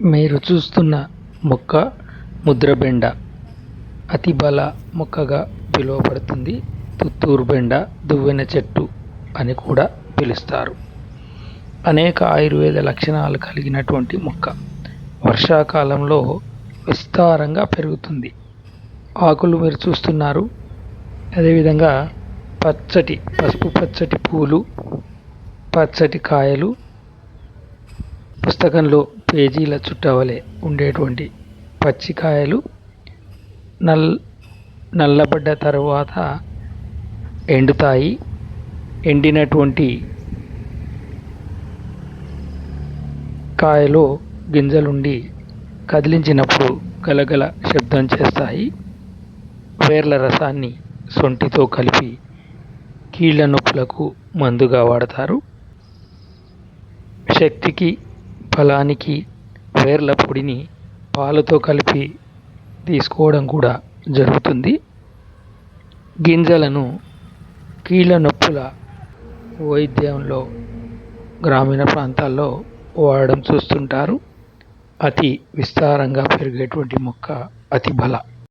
మీరు చూస్తున్న మొక్క ముద్రబెండ. అతి బల మొక్కగా పిలువబడుతుంది. తుత్తూరు బెండ దువ్వెన చెట్టు అని కూడా పిలుస్తారు. అనేక ఆయుర్వేద లక్షణాలు కలిగినటువంటి మొక్క వర్షాకాలంలో విస్తారంగా పెరుగుతుంది. ఆకులు మీరు చూస్తున్నారు. అదేవిధంగా పచ్చటి పసుపు పచ్చటి పూలు పచ్చటి కాయలు పుస్తకంలో పేజీల చుట్టవలే ఉండేటువంటి పచ్చికాయలు నల్ నల్లబడ్డ తరువాత ఎండుతాయి. ఎండినటువంటి కాయలో గింజలుండి కదిలించినప్పుడు గలగల శబ్దం చేస్తాయి. వేర్ల రసాన్ని సొంటితో కలిపి కీళ్ళ నొప్పులకు మందుగా వాడతారు. శక్తికి ఫలానికి వేర్ల పొడిని పాలతో కలిపి తీసుకోవడం కూడా జరుగుతుంది. గింజలను కీళ్ళ నొప్పుల వైద్యంలో గ్రామీణ ప్రాంతాల్లో వాడడం చూస్తుంటారు. అతి విస్తారంగా పెరిగేటువంటి మొక్క అతి బల.